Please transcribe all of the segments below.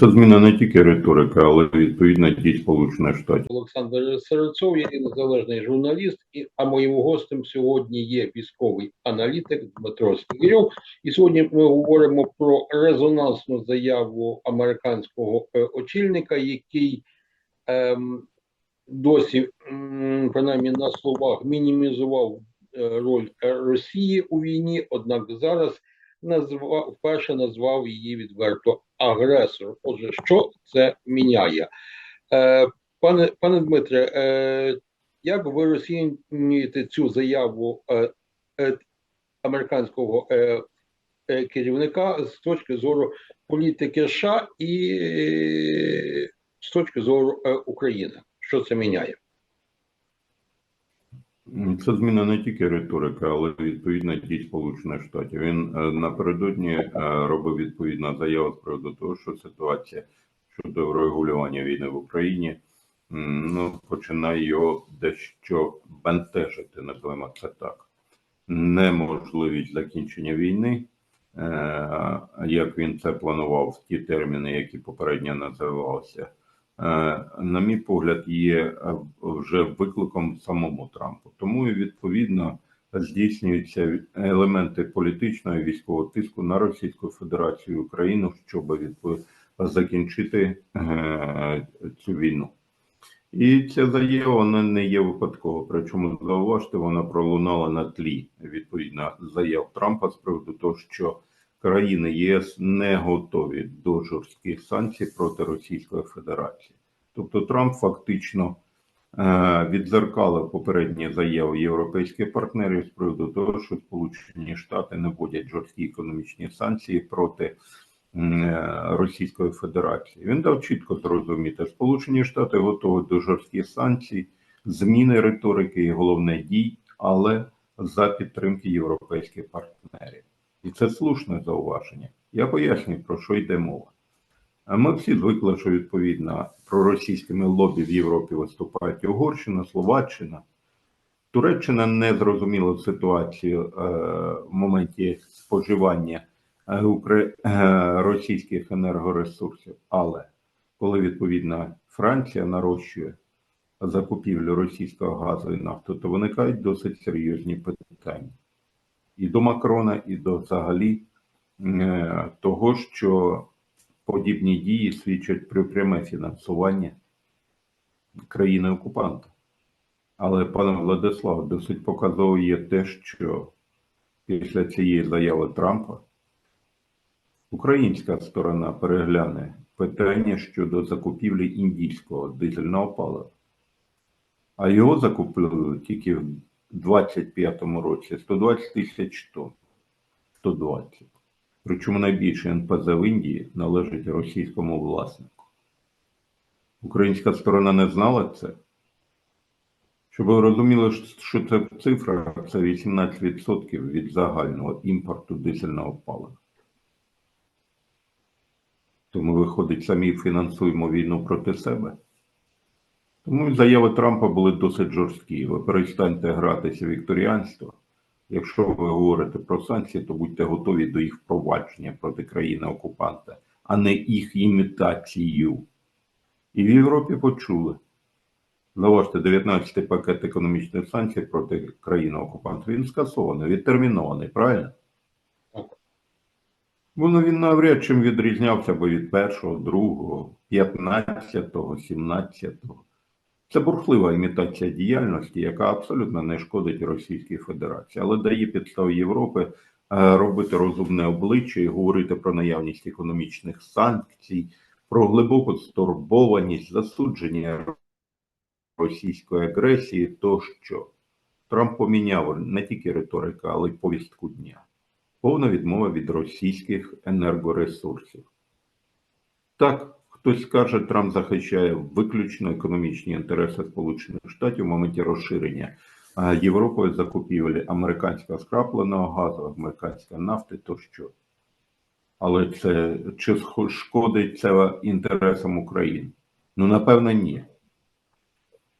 Це зміна не тільки риторики, але відповідно дій Сполучених Штатів. Олександр Серцов, я є незалежний журналіст, і, а моїм гостем сьогодні є військовий аналітик Дмитро Снігирьов. І сьогодні ми говоримо про резонансну заяву американського е, очільника, який ем, досі, принаймні на словах, мінімізував е, роль Росії у війні, однак зараз назвав вперше назвав її відверто агресор. Отже, що це міняє? Е, Пане пане Дмитре, е, як ви розцінюєте цю заяву е, е, американського е, е, керівника з точки зору політики США і е, з точки зору е, України? Що це міняє? Це зміна не тільки риторики, але відповідно дій Сполучених Штатів. Він е, напередодні е, робив відповідну заяву з приводу того, що ситуація щодо врегулювання війни в Україні ну, починає його дещо бентежити, називаємо це так. Неможливість закінчення війни, е, як він це планував в ті терміни, які попередньо називалися. Е, на мій погляд, є е, вже викликом самому Трампу. Тому і відповідно здійснюються елементи політичного і військового тиску на Російську Федерацію і Україну, щоб закінчити е, цю війну. І ця заява вона не є випадково. Причому зауважте, вона пролунала на тлі відповідно заяв Трампа з приводу того, що країни ЄС не готові до жорстких санкцій проти Російської Федерації. Тобто Трамп фактично е, відзеркалив попередні заяви європейських партнерів з приводу того, що Сполучені Штати не вводять жорсткі економічні санкції проти е, Російської Федерації. Він дав чітко зрозуміти, Сполучені Штати готові до жорстких санкцій, зміни риторики і головне дій, але за підтримки європейських партнерів. І це слушне зауваження. Я пояснюю, про що йде мова. Ми всі звикли, що відповідно проросійськими лобі в Європі виступають Угорщина, Словаччина. Туреччина не зрозуміла ситуацію е, в моменті споживання е, е, російських енергоресурсів. Але коли відповідно Франція нарощує закупівлю російського газу і нафту, то виникають досить серйозні питання і до Макрона, і до взагалі е, того, що подібні дії свідчать про пряме фінансування країни окупанта. Але, пане Владислав, досить показово є те, що після цієї заяви Трампа українська сторона перегляне питання щодо закупівлі індійського дизельного палива. А його закупили тільки в 25-му році 120 тисяч тонн. 120. Причому найбільше НПЗ в Індії належить російському власнику. Українська сторона не знала це. Щоб ви розуміли, що це цифра це 18% від загального імпорту дизельного палива. Тому, виходить, самі фінансуємо війну проти себе. Тому заяви Трампа були досить жорсткі. Ви перестаньте гратися в вікторіанство. Якщо ви говорите про санкції, то будьте готові до їх впровадження проти країни-окупанта, а не їх імітацією. І в Європі почули. Заважте 19-й пакет економічних санкцій проти країни-окупанта. Він скасований, відтермінований, правильно? Воно він навряд чим відрізнявся би від першого, другого, 15-го, 17-го. Це бурхлива імітація діяльності, яка абсолютно не шкодить Російській Федерації, але дає підстави Європи е, робити розумне обличчя і говорити про наявність економічних санкцій, про глибоку стурбованість, засудження російської агресії, тощо. Трамп поміняв не тільки риторика, але й повістку дня. Повна відмова від російських енергоресурсів. Так, хтось скаже, Трамп захищає виключно економічні інтереси Сполучених Штатів в моменті розширення а, Європою закупівлі американського скрапленого газу, американської нафти тощо. Але це чи шкодить це інтересам України? Ну, напевно, ні.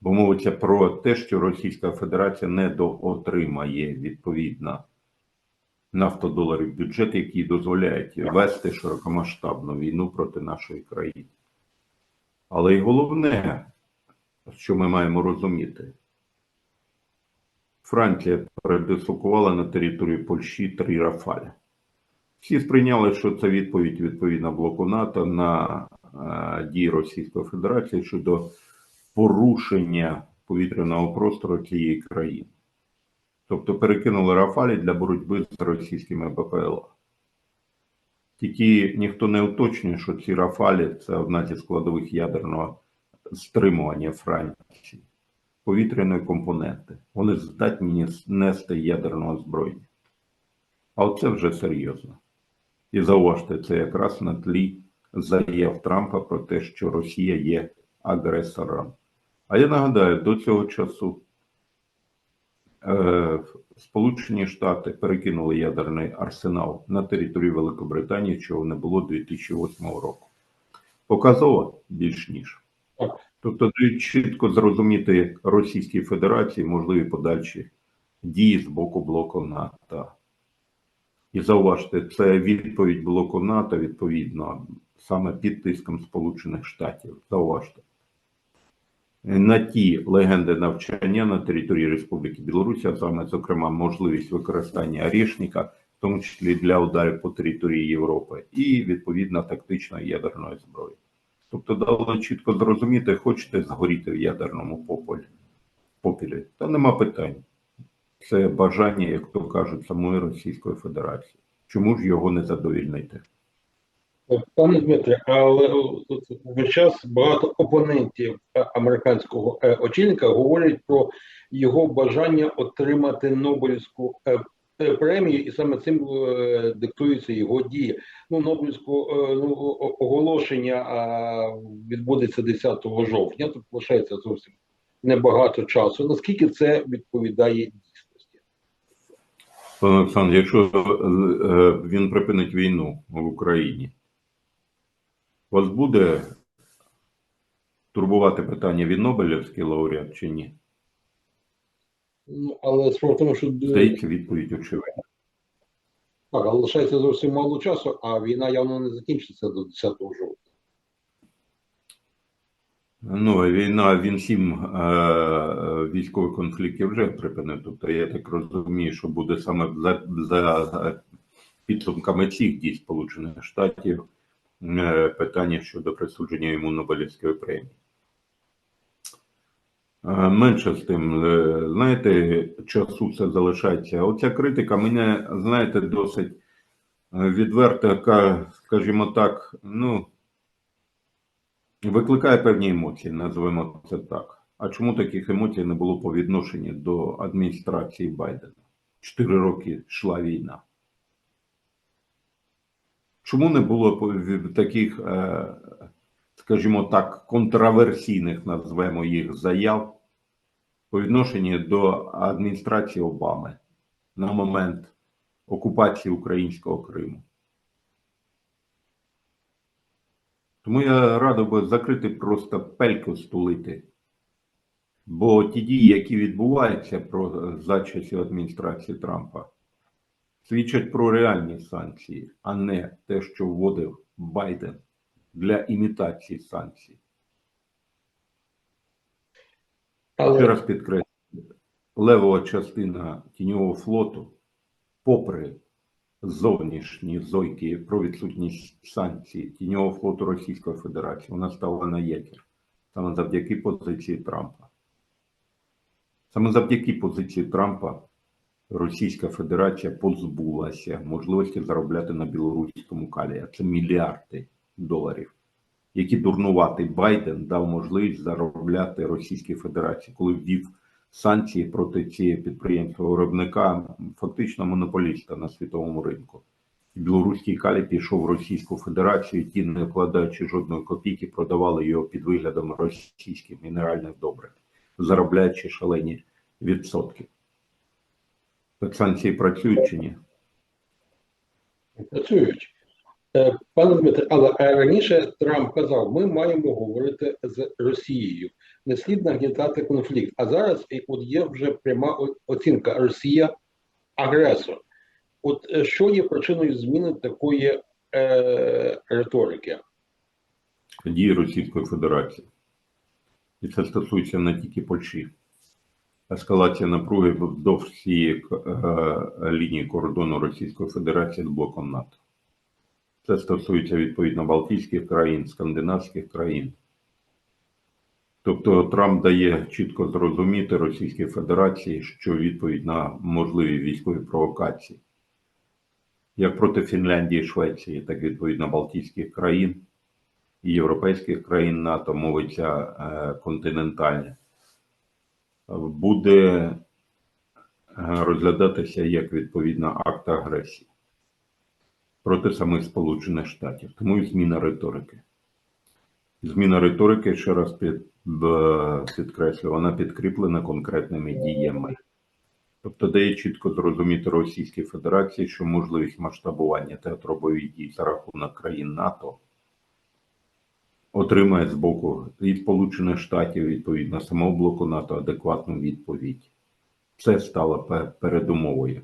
Бо мовиться про те, що Російська Федерація недоотримає відповідно нафтодоларів бюджет, який дозволяють вести широкомасштабну війну проти нашої країни. Але й головне, що ми маємо розуміти, Франція передислокувала на територію Польщі три Рафалі. Всі сприйняли, що це відповідь відповідно блоку НАТО на е, дії Російської Федерації щодо порушення повітряного простору цієї країни. Тобто перекинули Рафалі для боротьби з російськими БПЛА. Тільки ніхто не уточнює, що ці Рафалі це одна зі складових ядерного стримування Франції. Повітряної компоненти. Вони здатні нести ядерного озброєння. А оце вже серйозно. І зауважте, це якраз на тлі заяв Трампа про те, що Росія є агресором. А я нагадаю, до цього часу Сполучені Штати перекинули ядерний арсенал на територію Великобританії, чого не було 2008 року. Показово більш ніж. Тобто, дають чітко зрозуміти Російській Федерації можливі подальші дії з боку блоку НАТО. І зауважте, це відповідь блоку НАТО, відповідно, саме під тиском Сполучених Штатів. Зауважте. На ті легенди навчання на території Республіки Білорусь, а саме, зокрема, можливість використання Орішника, в тому числі для ударів по території Європи, і відповідно тактичної ядерної зброї. Тобто дали чітко зрозуміти, хочете згоріти в ядерному пополі, попілі. Та нема питань. Це бажання, як то кажуть, самої Російської Федерації. Чому ж його не задовільнити? Пане Дмитре, але тут весь час багато опонентів е, американського е, очільника говорять про його бажання отримати Нобелівську е, премію, і саме цим диктуються його дії. Ну, Нобелівську ну, оголошення відбудеться 10 жовтня, тут лишається зовсім небагато часу. Наскільки це відповідає дійсності? Пане Олександр, якщо він припинить війну в Україні, вас буде турбувати питання він Нобелівський лауреат чи ні? Ну, але справа в тому, що Здається, відповідь очевидна. Так, але лишається зовсім мало часу, а війна явно не закінчиться до 10 жовтня. Ну, війна, він сім е, військових конфліктів вже припинив. Тобто я так розумію, що буде саме за, за підсумками цих дій Сполучених Штатів питання щодо присудження йому Нобелівської премії. Е, Менше з тим, е, знаєте, часу все залишається. Оця критика мене, знаєте, досить е, відверта, скажімо так, ну, викликає певні емоції, називаємо це так. А чому таких емоцій не було по відношенню до адміністрації Байдена? Чотири роки йшла війна. Чому не було таких, е, скажімо так, контраверсійних, назвемо їх, заяв по відношенню до адміністрації Обами на момент окупації українського Криму? Тому я радив би закрити просто пельку стулити. Бо ті дії, які відбуваються про за часів адміністрації Трампа, свідчать про реальні санкції, а не те, що вводив Байден для імітації санкцій. Ще Але раз підкреслюю, левова частина тіньового флоту, попри зовнішні зойки про відсутність санкцій тіньового флоту Російської Федерації, вона стала на якір саме завдяки позиції Трампа. Саме завдяки позиції Трампа Російська Федерація позбулася можливості заробляти на білоруському калі. А Це мільярди доларів, які дурнуватий Байден дав можливість заробляти Російській Федерації, коли ввів санкції проти цієї підприємства виробника, фактично монополіста на світовому ринку. Білоруський калій пішов в Російську Федерацію, ті, не вкладаючи жодної копійки, продавали його під виглядом російських мінеральних добрив, заробляючи шалені відсотки. Санкції працюють чи ні? працюють. Е, Пане Дмитре, але е, раніше Трамп казав, ми маємо говорити з Росією, не слід нагнітати конфлікт. А зараз от є вже пряма оцінка Росія агресор. От е, що є причиною зміни такої е, риторики? дії Російської Федерації. І це стосується не тільки Польщі. Ескалація напруги вздовж всієї е, лінії кордону Російської Федерації з блоком НАТО. Це стосується відповідно Балтійських країн, скандинавських країн. Тобто Трамп дає чітко зрозуміти Російській Федерації, що відповідь на можливі військові провокації, як проти Фінляндії Швеції, так і відповідно Балтійських країн і європейських країн НАТО, мовиться е, континентальне, буде е, розглядатися як відповідна акт агресії проти самих Сполучених Штатів. Тому і зміна риторики. Зміна риторики, ще раз під, підкреслю, вона підкріплена конкретними діями. Тобто дає чітко зрозуміти Російській Федерації, що можливість масштабування театру бойових дій за рахунок країн НАТО отримає з боку і Сполучених Штатів, відповідно, самого блоку НАТО адекватну відповідь. Це стало передумовою.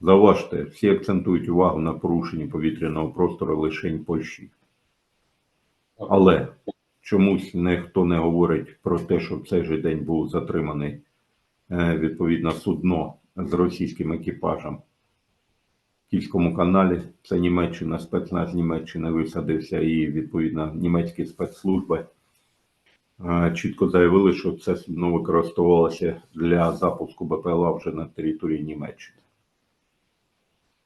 Зауважте, всі акцентують увагу на порушенні повітряного простору лишень Польщі. Але чомусь ніхто не говорить про те, що в цей же день був затриманий е, відповідно судно з російським екіпажем в Київському каналі. Це Німеччина, спецназ Німеччини висадився і відповідно німецькі спецслужби е, чітко заявили, що це судно використовувалося для запуску БПЛА вже на території Німеччини.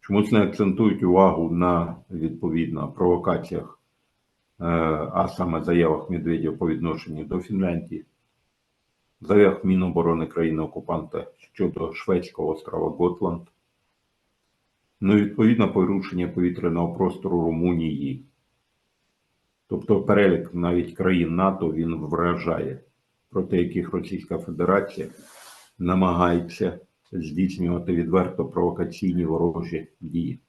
Чомусь не акцентують увагу на відповідно провокаціях Е, а саме заявах Медведєва по відношенню до Фінляндії, заявах Міноборони країни-окупанта щодо шведського острова Готланд, ну і відповідно порушення повітряного простору Румунії. Тобто перелік навіть країн НАТО він вражає, проти яких Російська Федерація намагається здійснювати відверто провокаційні ворожі дії.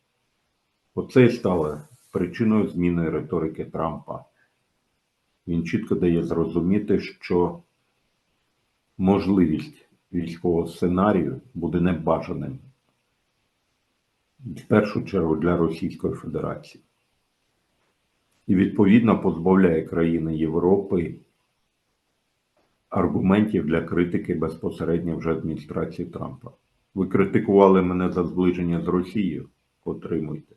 Оце і стало причиною зміни риторики Трампа. Він чітко дає зрозуміти, що можливість військового сценарію буде небажаним в першу чергу для Російської Федерації. І відповідно позбавляє країни Європи аргументів для критики безпосередньо вже адміністрації Трампа. Ви критикували мене за зближення з Росією, отримуйте.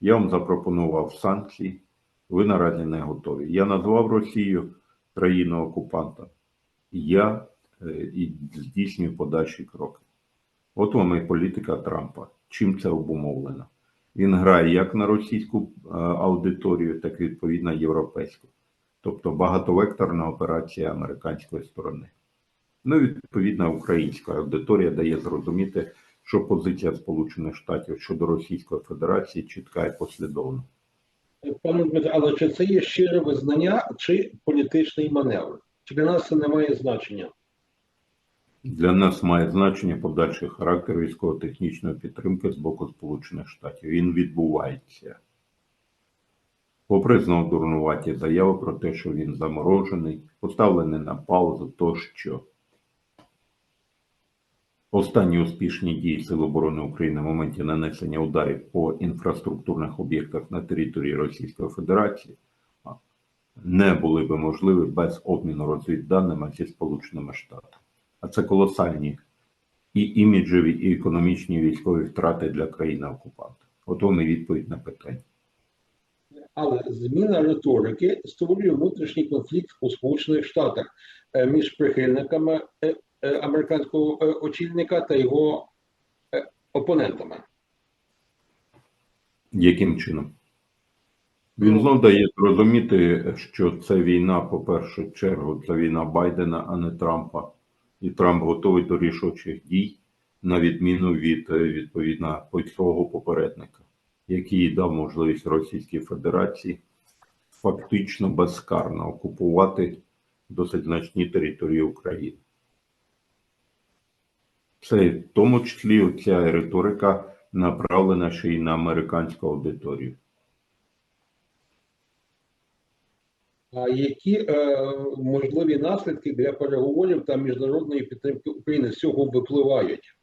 Я вам запропонував санкції, ви наразі не готові. Я назвав Росію країну окупанта. Я е, і здійснюю подальші кроки. От вам і політика Трампа. Чим це обумовлено? Він грає як на російську е, аудиторію, так і відповідно європейську. Тобто багатовекторна операція американської сторони. Ну, і відповідно, українська аудиторія дає зрозуміти, що позиція Сполучених Штатів щодо Російської Федерації чітка і послідовна. Пане Дмитре, але чи це є щире визнання, чи політичний маневр? Чи для нас це не має значення? Для нас має значення подальший характер військово-технічної підтримки з боку Сполучених Штатів. Він відбувається. Попри знову дурнуваті заяви про те, що він заморожений, поставлений на паузу, тощо. Останні успішні дії Сил оборони України в моменті нанесення ударів по інфраструктурних об'єктах на території Російської Федерації не були би можливі без обміну розвідданими зі Сполученими Штатами. А це колосальні і іміджеві, і економічні військові втрати для країни окупанта. От вам і відповідь на питання. Але зміна риторики створює внутрішній конфлікт у Сполучених Штатах е, між прихильниками е, е, американського очільника та його опонентами. Яким чином? Він знов дає зрозуміти, що це війна, по першу чергу, це війна Байдена, а не Трампа. І Трамп готовий до рішучих дій, на відміну від е, відповідно свого попередника, який дав можливість Російській Федерації фактично безкарно окупувати досить значні території України. Це в тому числі ця риторика направлена ще й на американську аудиторію. Які е, можливі наслідки для переговорів та міжнародної підтримки України з цього випливають?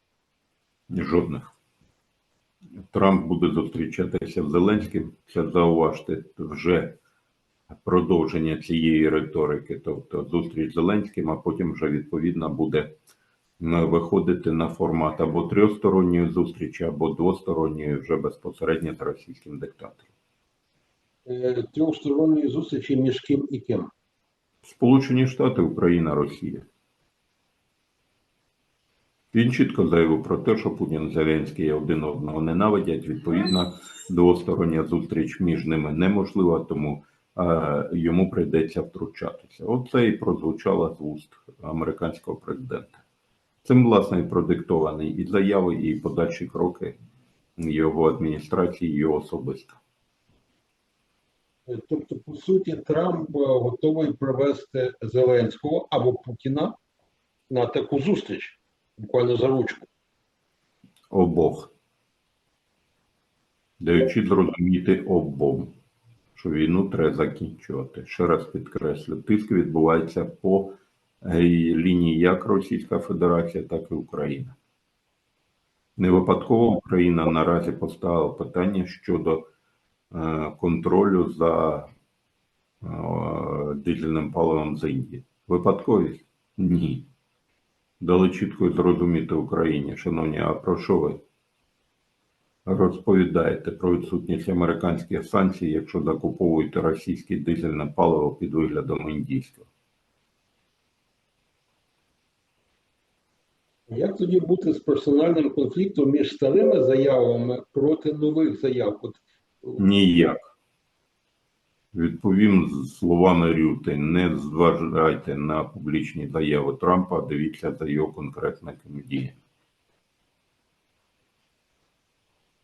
Жодних. Трамп буде зустрічатися з Зеленським. Це зауважте вже продовження цієї риторики, тобто зустріч з Зеленським, а потім вже відповідно буде е, виходити на формат або трьохсторонньої зустрічі, або двосторонньої вже безпосередньо з російським диктатором. Е, Трьохсторонньої зустрічі між ким і ким. Сполучені Штати, Україна, Росія. Він чітко заявив про те, що Путін і Зеленський один одного ненавидять. Відповідно, двостороння зустріч між ними неможлива, тому е, йому прийдеться втручатися. Оце і прозвучало з вуст американського президента. Цим, власне, і продиктовані і заяви, і подальші кроки його адміністрації, і його особисто. Е, Тобто, по суті, Трамп е, готовий привести Зеленського або Путіна на таку зустріч, буквально за ручку. обох, даючи зрозуміти обом, що війну треба закінчувати. Ще раз підкреслю, тиск відбувається по лінії як Російська Федерація, так і Україна. Не випадково Україна наразі поставила питання щодо контролю за е, дизельним паливом з Індії. Випадковість? Ні. Дали чітко зрозуміти Україні, шановні, а про що ви розповідаєте про відсутність американських санкцій, якщо закуповуєте російське дизельне паливо під виглядом індійського? Як тоді бути з персональним конфліктом між старими заявами проти нових заяв? От Ніяк. Відповім словами Рюти: не зважайте на публічні заяви Трампа, дивіться за його конкретними діями.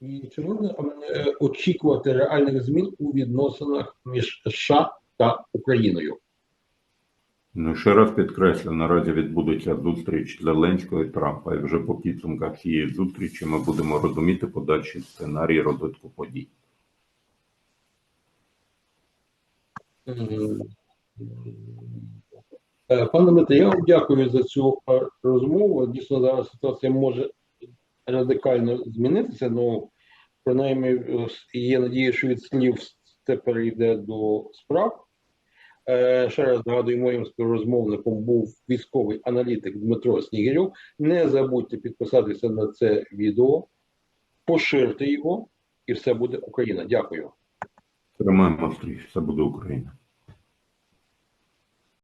І чи можна е, очікувати реальних змін у відносинах між США та Україною? Ну, ще раз підкреслю, наразі відбудеться зустріч Зеленського і Трампа, і вже по підсумках цієї зустрічі ми будемо розуміти подальший сценарій розвитку подій. Мгм. Е, Пане Дмитре, я вам дякую за цю е, розмову. Дійсно, зараз ситуація може радикально змінитися, але принаймні е, є надія, що від слів це перейде до справ. Е, Ще раз нагадую, моїм співрозмовником був військовий аналітик Дмитро Снігирьов. Не забудьте підписатися на це відео, поширте його, і все буде Україна. Дякую. Тримаємо стрій, це буде Україна.